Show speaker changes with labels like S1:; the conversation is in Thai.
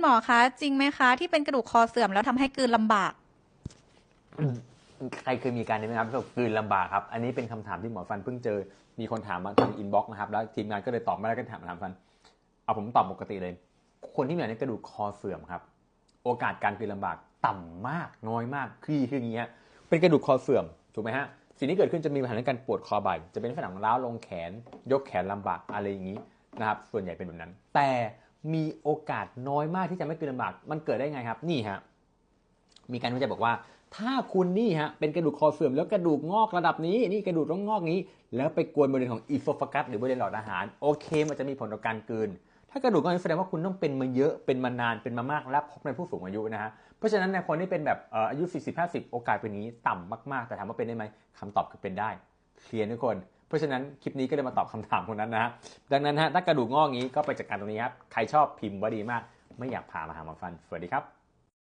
S1: คุณหมอคะ จริงไหมคะ ที่เป็นกระดูกคอเสื่อมแล้วทำให้กลืนลำบาก
S2: ใครเคยมีการนี้ไหมครับที่กลืนลำบากครับ อันนี้เป็นคำถามที่หมอฟันเพิ่งเจอ มีคนถามมาทางอินบ็อกซ์นะครับ แล้วทีมงานก็เลยตอบไม่ได้ก็ถามถามฟัน เอาผมตอบปกติเลย คนที่มีอาการกระดูกคอเสื่อมครับ โอกาสการกลืนลำบากต่ำมากน้อยมากคือคืออย่างเงี้ยเป็นกระดูกคอเสื่อมถูกไหมฮะ สิ่งที่เกิดขึ้นจะมีปัญหาเรื่องการปวดคอบ่ายจะเป็นผนังร้าวลงแขน ยกแขนลำบากอะไรอย่างนี้นะครับ ส่วนใหญ่เป็นแบบนั้น แต่ มีโอกาสน้อยมากที่จะไม่กลืนลำบาก มันเกิดได้ไงครับ นี่ฮะ มีการวิจัยบอกว่า ถ้าคุณนี่ฮะ เป็นกระดูกคอเสื่อมแล้วกระดูกงอกระดับนี้ นี่กระดูกต้องงอกนี้ แล้วไปกวนบริเวณของอีโซฟกัสหรือบริเวณหลอดอาหาร โอเค มันจะมีผลต่อการกลืน ถ้ากระดูกงอกแสดงว่าคุณต้องเป็นมาเยอะ เป็นมานาน เป็นมามาก และพบในผู้สูงอายุนะฮะ เพราะฉะนั้นในคนที่เป็นแบบอ่ออายุ 40-50 โอกาสเป็นนี้ต่ำมาก ๆ แต่ถามว่าเป็นได้ไหมคำตอบคือเป็นได้ เคลียร์ทุกคน เพราะฉะนั้นคลิปนี้ก็เลยมาตอบคำถามคนนั้นนะฮะดังนั้นฮะถ้ากระดูกงอกงี้ก็ไปจัดการตรงนี้ครับใครชอบพิมพ์ว่าดีมาก ไม่อยากพามาหาหมอฟันสวัสดีครับ